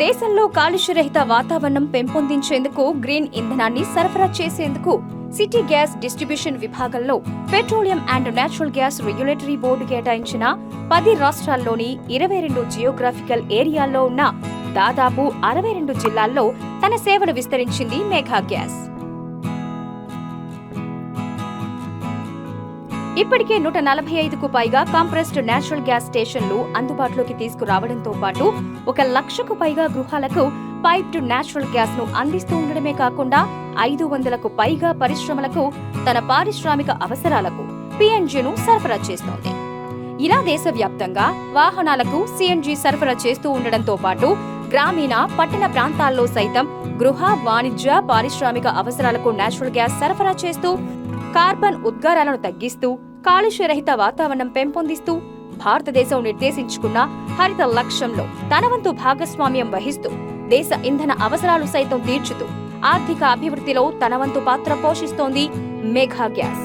దేశంలో కాలుష్యరహిత వాతావరణం పెంపొందించేందుకు గ్రీన్ ఇంధనాన్ని సరఫరా చేసేందుకు సిటీ గ్యాస్ డిస్ట్రిబ్యూషన్ విభాగంలో petroleum and natural gas regulatory board కేటాయించిన పది రాష్ట్రాల్లోని ఇరవై రెండు జియోగ్రాఫికల్ ఏరియాల్లో ఉన్న దాదాపు అరవై రెండు జిల్లాల్లో తన సేవలు విస్తరించింది మేఘా గ్యాస్. ఇప్పటికే నూట నలభై ఐదుకు పైగా కంప్రెస్డ్ నేచురల్ గ్యాస్ స్టేషన్లు అందుబాటులోకి తీసుకురావడంతో పాటు ఒక లక్షకు పైగా గృహాలకు పైప్డ్ నేచురల్ గ్యాస్ను అందిస్తూ ఉండడమే కాకుండా ఐదు వందలకు పైగా పరిశ్రమలకు తన పారిశ్రామిక అవసరాలకు పిఎన్జీను సరఫరా చేస్తోంది. ఇలా దేశవ్యాప్తంగా వాహనాలకు సిఎన్జి సరఫరా చేస్తూ ఉండడంతో పాటు గ్రామీణ పట్టణ ప్రాంతాల్లో సైతం గృహ వాణిజ్య పారిశ్రామిక అవసరాలకు నేచురల్ గ్యాస్ సరఫరా చేస్తూ కార్బన్ ఉద్గారాలను తగ్గిస్తూ కాలుష్యరహిత వాతావరణం పెంపొందిస్తూ భారతదేశం నిర్దేశించుకున్న హరిత లక్ష్యంలో తన వంతు భాగస్వామ్యం వహిస్తూ దేశ ఇంధన అవసరాలు సైతం తీర్చుతూ ఆర్థిక అభివృద్ధిలో తన వంతు పాత్ర పోషిస్తోంది మేఘా గ్యాస్.